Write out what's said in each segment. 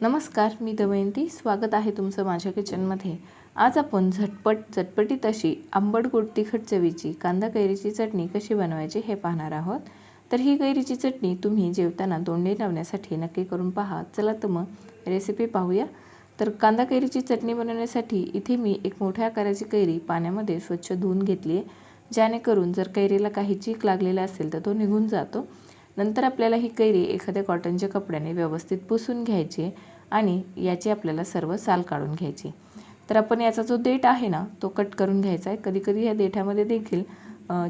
नमस्कार मी दमयंती स्वागत आहे तुमचं माझ्या किचनमध्ये. आज आपण झटपट चटपटीत अशी आंबट गोड तिखट चवीची कांदा कैरीची चटणी कशी बनवायची हे पाहणार आहोत. तर ही कैरीची चटणी तुम्ही जेवताना तोंडी लावण्यासाठी नक्की करून पहा. चला तर मग रेसिपी पाहूया. तर कांदा कैरीची चटणी बनवण्यासाठी इथे मी एक मोठ्या आकाराची कैरी पाण्यामध्ये स्वच्छ धुवून घेतली आहे. जेणेकरून जर कैरीला काही चीक लागलेला असेल तर तो निघून जातो. नंतर आपल्याला ही कैरी एखाद्या कॉटनच्या कपड्याने व्यवस्थित पुसून घ्यायची आणि याची आपल्याला सर्व साल काढून घ्यायची. तर आपण याचा जो देठ आहे ना तो कट करून घ्यायचा आहे. कधीकधी ह्या या देठामध्ये देखील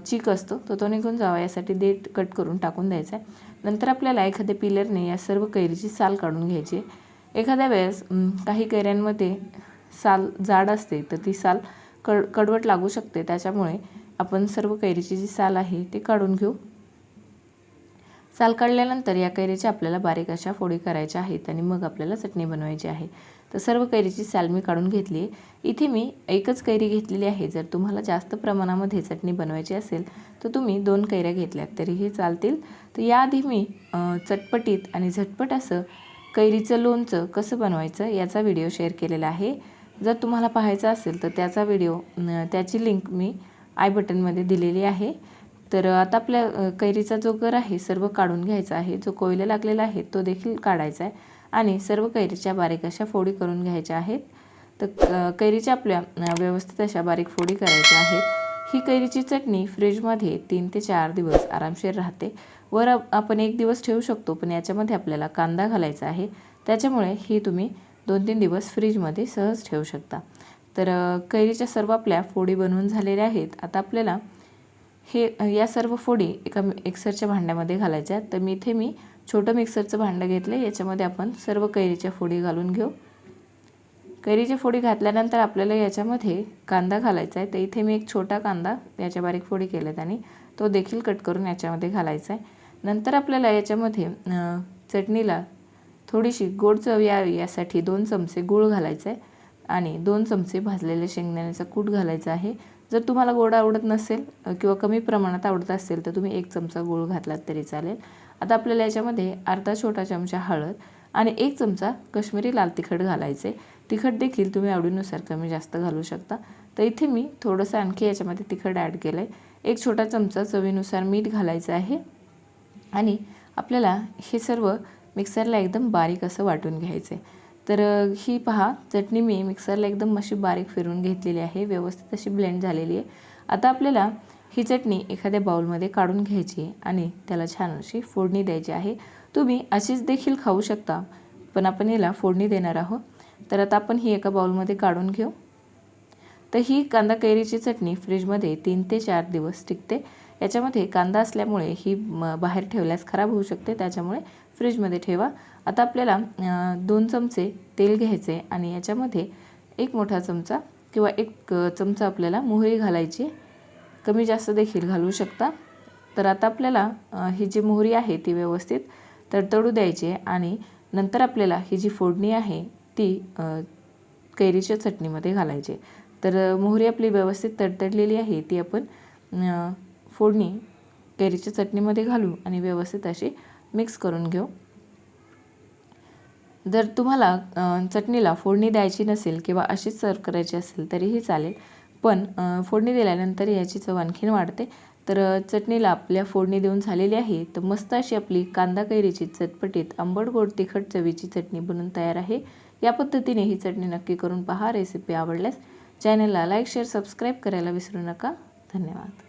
चीक असतो तो तो निघून जावा. यासाठी देठ कट करून टाकून द्यायचा आहे. नंतर आपल्याला एखाद्या पिलरने या सर्व कैरीची साल काढून घ्यायची. एखाद्या वेळेस काही कैऱ्यांमध्ये साल जाड असते तर ती साल कड कडवट लागू शकते. त्याच्यामुळे आपण सर्व कैरीची जी साल आहे ती काढून घेऊ. साल काढल्यानंतर या कैरीच्या आपल्याला बारीक अशा फोडी करायच्या आहेत आणि मग आपल्याला चटणी बनवायची आहे. तर सर्व कैरीची साल मी काढून घेतली आहे. इथे मी एकच कैरी घेतलेली आहे. जर तुम्हाला जास्त प्रमाणामध्ये चटणी बनवायची असेल तर तुम्ही दोन कैऱ्या घेतल्यात तरीही चालतील. तर याआधी मी चटपटीत आणि झटपट असं कैरीचं लोणचं कसं बनवायचं याचा व्हिडिओ शेअर केलेला आहे. जर तुम्हाला पाहायचं असेल तर त्याचा व्हिडिओ त्याची लिंक मी आय बटनमध्ये दिलेली आहे. तर आता आपल्या कैरीचा जो गर आहे सर्व काढून घ्यायचा आहे. जो कोयला लागलेला आहे तो देखील काढायचा आहे. आणि सर्व कैरीच्या बारीक अशा फोडी करून घ्यायच्या आहेत. तर कैरीच्या आपल्या व्यवस्थित अशा बारीक फोडी करायच्या आहेत. ही कैरीची चटणी फ्रीजमध्ये तीन ते चार दिवस आरामशीर राहते. वर आपण एक दिवस ठेवू शकतो पण याच्यामध्ये आपल्याला कांदा घालायचा आहे. त्याच्यामुळे ही तुम्ही दोन तीन दिवस फ्रीजमध्ये सहज ठेवू शकता. तर कैरीच्या सर्व आपल्या फोडी बनवून झालेल्या आहेत. आता आपल्याला हे या सर्व फोडी एका मिक्सरच्या भांड्यामध्ये घालायच्या. तर मी इथे मी छोटं मिक्सरचं भांडं घेतलं याच्यामध्ये आपण सर्व कैरीच्या फोडी घालून घेऊ. कैरीची फोडी घातल्यानंतर आपल्याला याच्यामध्ये कांदा घालायचा आहे. तर इथे मी एक छोटा कांदा याच्या बारीक फोडी केल्यात आणि तो देखील कट करून याच्यामध्ये घालायचा आहे. नंतर आपल्याला याच्यामध्ये चटणीला थोडीशी गोड चव यावी यासाठी दोन चमचे गूळ घालायचा आहे. आणि दोन चमचे भाजलेले शेंगदाण्याचा कूट घालायचा आहे. जर तुम्हाला गोड आवडत नसेल किंवा कमी प्रमाणात आवडत असेल तर तुम्ही एक चमचा गूळ घातलात तरी चालेल. आता आपल्याला याच्यामध्ये अर्धा छोटा चमचा हळद आणि एक चमचा कश्मीरी लाल तिखट घालायचे. तिखट देखील तुम्ही आवडीनुसार कमी जास्त घालू शकता. तर इथे मी थोडंसं आणखी याच्यामध्ये तिखट ॲड केलं आहे एक छोटा चमचा चवीनुसार मीठ घालायचं आहे. आणि आपल्याला हे सर्व मिक्सरला एकदम बारीक असं वाटून घ्यायचं आहे तर ही पहा चटणी मी मिक्सरला एकदम अशी बारीक फिरून घेतलेली आहे व्यवस्थित अशी ब्लेंड झालेली आहे. आता आपल्याला ही चटणी एखाद्या बाउलमध्ये काढून घ्यायची आणि त्याला छान अशी फोडणी द्यायची आहे. तुम्ही अशीच देखील खाऊ शकता पण आपण याला फोडणी देणार आहोत. तर आता आपण ही एका बाउलमध्ये काढून घेऊ. तर ही कांदा कैरीची चटणी फ्रीजमध्ये तीन ते चार दिवस टिकते. याच्यामध्ये कांदा असल्यामुळे ही बाहेर ठेवल्यास खराब होऊ शकते त्याच्यामुळे फ्रीजमध्ये ठेवा. आता आपल्याला दोन चमचे तेल घ्यायचे आणि याच्यामध्ये एक मोठा चमचा किंवा एक चमचा आपल्याला मोहरी घालायची. कमी जास्त देखील घालू शकता. तर आता आपल्याला ही जी मोहरी आहे ती व्यवस्थित तडतडू द्यायची आणि नंतर आपल्याला ही जी फोडणी आहे ती कैरीच्या चटणीमध्ये घालायची. तर मोहरी आपली व्यवस्थित तडतडलेली आहे ती आपण फोडणी कैरीच्या चटणीमध्ये घालू आणि व्यवस्थित अशी मिक्स करून घेऊ. जर तुम्हाला चटणीला फोडणी द्यायची नसेल किंवा अशीच सर्व करायची असेल तरीही चालेल. पण फोडणी दिल्यानंतर याची चव आणखीन वाढते. तर चटणीला आपल्या फोडणी देऊन झालेली आहे. तर मस्त अशी आपली कांदा कैरीची चटपटीत आंबट गोड तिखट चवीची चटणी बनून तयार आहे. या पद्धतीने ही चटणी नक्की करून पहा. रेसिपी आवडल्यास चॅनलला लाईक शेअर सबस्क्राईब करायला विसरू नका. धन्यवाद.